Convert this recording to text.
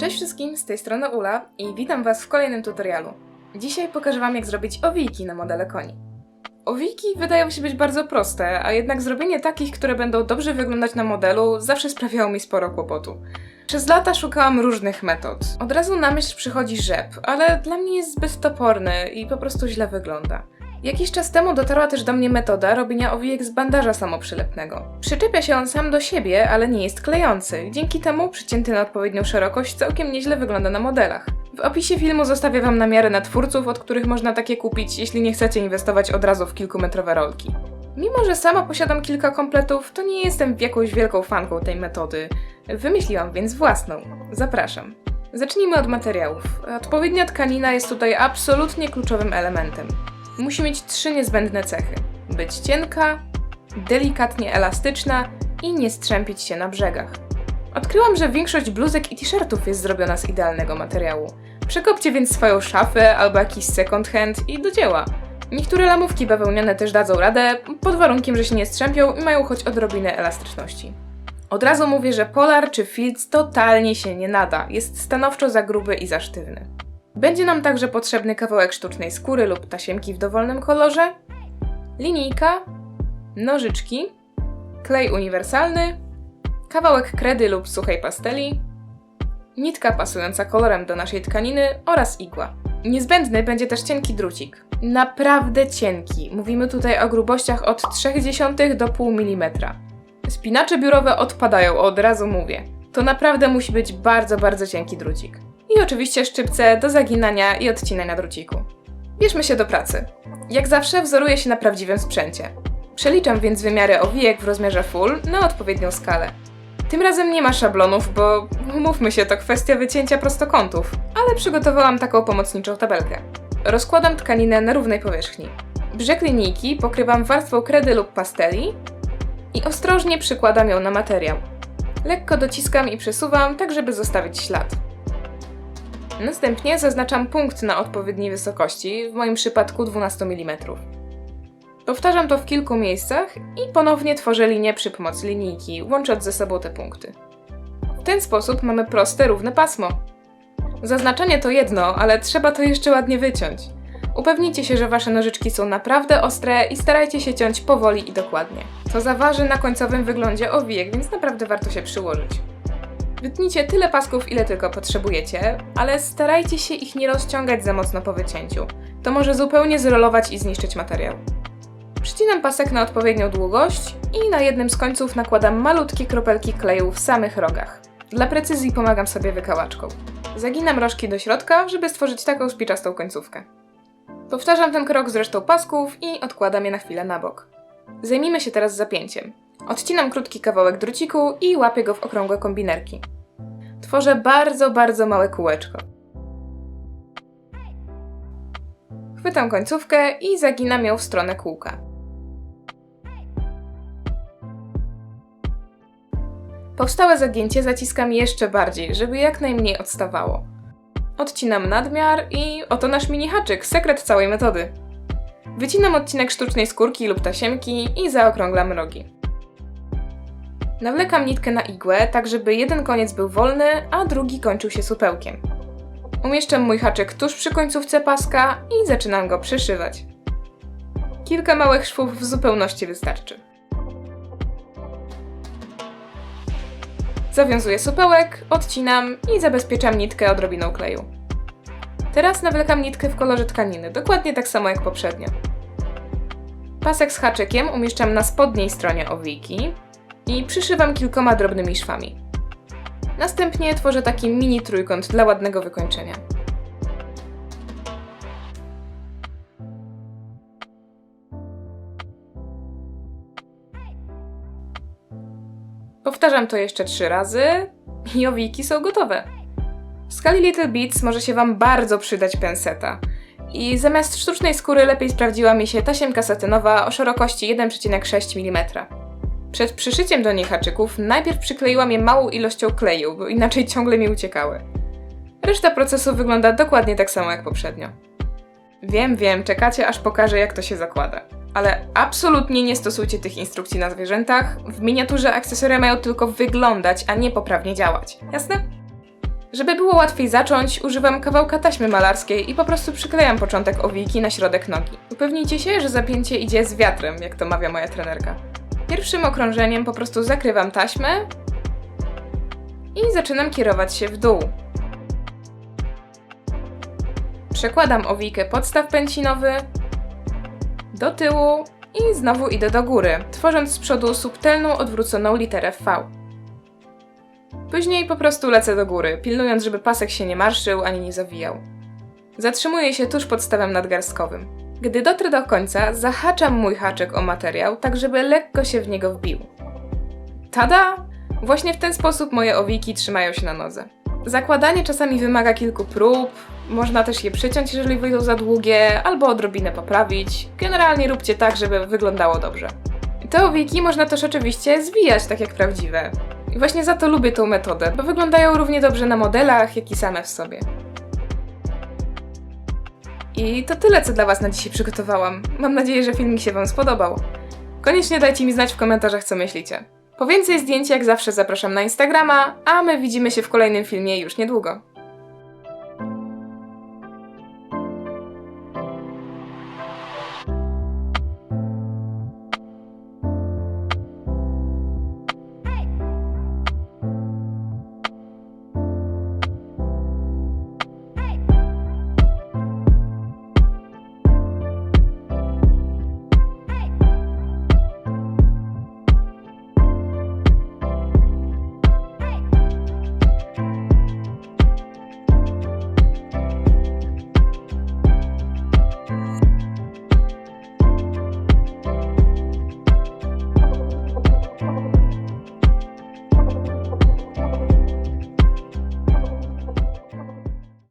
Cześć wszystkim, z tej strony Ula i witam Was w kolejnym tutorialu. Dzisiaj pokażę Wam jak zrobić owijki na modele koni. Owijki wydają się być bardzo proste, a jednak zrobienie takich, które będą dobrze wyglądać na modelu zawsze sprawiało mi sporo kłopotu. Przez lata szukałam różnych metod. Od razu na myśl przychodzi rzep, ale dla mnie jest zbyt toporny i po prostu źle wygląda. Jakiś czas temu dotarła też do mnie metoda robienia owijek z bandaża samoprzylepnego. Przyczepia się on sam do siebie, ale nie jest klejący. Dzięki temu przycięty na odpowiednią szerokość całkiem nieźle wygląda na modelach. W opisie filmu zostawię Wam namiary na twórców, od których można takie kupić, jeśli nie chcecie inwestować od razu w kilkumetrowe rolki. Mimo, że sama posiadam kilka kompletów, to nie jestem jakąś wielką fanką tej metody. Wymyśliłam więc własną. Zapraszam. Zacznijmy od materiałów. Odpowiednia tkanina jest tutaj absolutnie kluczowym elementem. Musi mieć trzy niezbędne cechy: być cienka, delikatnie elastyczna i nie strzępić się na brzegach. Odkryłam, że większość bluzek i t-shirtów jest zrobiona z idealnego materiału. Przekopcie więc swoją szafę albo jakiś second hand i do dzieła. Niektóre lamówki bawełniane też dadzą radę, pod warunkiem, że się nie strzępią i mają choć odrobinę elastyczności. Od razu mówię, że polar czy filc totalnie się nie nada, jest stanowczo za gruby i za sztywny. Będzie nam także potrzebny kawałek sztucznej skóry lub tasiemki w dowolnym kolorze, linijka, nożyczki, klej uniwersalny, kawałek kredy lub suchej pasteli, nitka pasująca kolorem do naszej tkaniny oraz igła. Niezbędny będzie też cienki drucik. Naprawdę cienki. Mówimy tutaj o grubościach od 0,3 do 0,5 mm. Spinacze biurowe odpadają, od razu mówię. To naprawdę musi być bardzo, bardzo cienki drucik. I oczywiście szczypce do zaginania i odcinania druciku. Bierzmy się do pracy. Jak zawsze wzoruję się na prawdziwym sprzęcie. Przeliczam więc wymiary owijek w rozmiarze full na odpowiednią skalę. Tym razem nie ma szablonów, bo umówmy się, to kwestia wycięcia prostokątów, ale przygotowałam taką pomocniczą tabelkę. Rozkładam tkaninę na równej powierzchni. Brzeg linijki pokrywam warstwą kredy lub pasteli i ostrożnie przykładam ją na materiał. Lekko dociskam i przesuwam, tak żeby zostawić ślad. Następnie zaznaczam punkt na odpowiedniej wysokości, w moim przypadku 12 mm. Powtarzam to w kilku miejscach i ponownie tworzę linię przy pomocy linijki, łącząc ze sobą te punkty. W ten sposób mamy proste, równe pasmo. Zaznaczenie to jedno, ale trzeba to jeszcze ładnie wyciąć. Upewnijcie się, że wasze nożyczki są naprawdę ostre i starajcie się ciąć powoli i dokładnie. To zaważy na końcowym wyglądzie owijek, więc naprawdę warto się przyłożyć. Wytnijcie tyle pasków, ile tylko potrzebujecie, ale starajcie się ich nie rozciągać za mocno po wycięciu. To może zupełnie zrolować i zniszczyć materiał. Przycinam pasek na odpowiednią długość i na jednym z końców nakładam malutkie kropelki kleju w samych rogach. Dla precyzji pomagam sobie wykałaczką. Zaginam rożki do środka, żeby stworzyć taką spiczastą końcówkę. Powtarzam ten krok z resztą pasków i odkładam je na chwilę na bok. Zajmijmy się teraz zapięciem. Odcinam krótki kawałek druciku i łapię go w okrągłe kombinerki. Tworzę bardzo, bardzo małe kółeczko. Chwytam końcówkę i zaginam ją w stronę kółka. Powstałe zagięcie zaciskam jeszcze bardziej, żeby jak najmniej odstawało. Odcinam nadmiar i oto nasz mini haczyk, sekret całej metody. Wycinam odcinek sztucznej skórki lub tasiemki i zaokrąglam rogi. Nawlekam nitkę na igłę, tak żeby jeden koniec był wolny, a drugi kończył się supełkiem. Umieszczam mój haczyk tuż przy końcówce paska i zaczynam go przyszywać. Kilka małych szwów w zupełności wystarczy. Zawiązuję supełek, odcinam i zabezpieczam nitkę odrobiną kleju. Teraz nawlekam nitkę w kolorze tkaniny, dokładnie tak samo jak poprzednio. Pasek z haczykiem umieszczam na spodniej stronie owijki i przyszywam kilkoma drobnymi szwami. Następnie tworzę taki mini trójkąt dla ładnego wykończenia. Powtarzam to jeszcze trzy razy i owijki są gotowe. W skali Little Beats może się Wam bardzo przydać penseta. I zamiast sztucznej skóry lepiej sprawdziła mi się tasiemka satynowa o szerokości 1,6 mm. Przed przyszyciem do niej haczyków najpierw przykleiłam je małą ilością kleju, bo inaczej ciągle mi uciekały. Reszta procesu wygląda dokładnie tak samo jak poprzednio. Wiem, wiem, czekacie aż pokażę jak to się zakłada. Ale absolutnie nie stosujcie tych instrukcji na zwierzętach. W miniaturze akcesoria mają tylko wyglądać, a nie poprawnie działać. Jasne? Żeby było łatwiej zacząć, używam kawałka taśmy malarskiej i po prostu przyklejam początek owiki na środek nogi. Upewnijcie się, że zapięcie idzie z wiatrem, jak to mawia moja trenerka. Pierwszym okrążeniem po prostu zakrywam taśmę i zaczynam kierować się w dół. Przekładam owijkę podstaw pęcinowy do tyłu i znowu idę do góry, tworząc z przodu subtelną odwróconą literę V. Później po prostu lecę do góry, pilnując, żeby pasek się nie marszył ani nie zawijał. Zatrzymuję się tuż pod stawem nadgarstkowym. Gdy dotrę do końca, zahaczam mój haczyk o materiał, tak żeby lekko się w niego wbił. Tada! Właśnie w ten sposób moje owiki trzymają się na nodze. Zakładanie czasami wymaga kilku prób, można też je przyciąć, jeżeli wyjdą za długie, albo odrobinę poprawić. Generalnie róbcie tak, żeby wyglądało dobrze. Te owiki można też oczywiście zwijać tak jak prawdziwe. I właśnie za to lubię tą metodę, bo wyglądają równie dobrze na modelach, jak i same w sobie. I to tyle, co dla Was na dzisiaj przygotowałam. Mam nadzieję, że filmik się Wam spodobał. Koniecznie dajcie mi znać w komentarzach, co myślicie. Po więcej zdjęć, jak zawsze, zapraszam na Instagrama, a my widzimy się w kolejnym filmie już niedługo.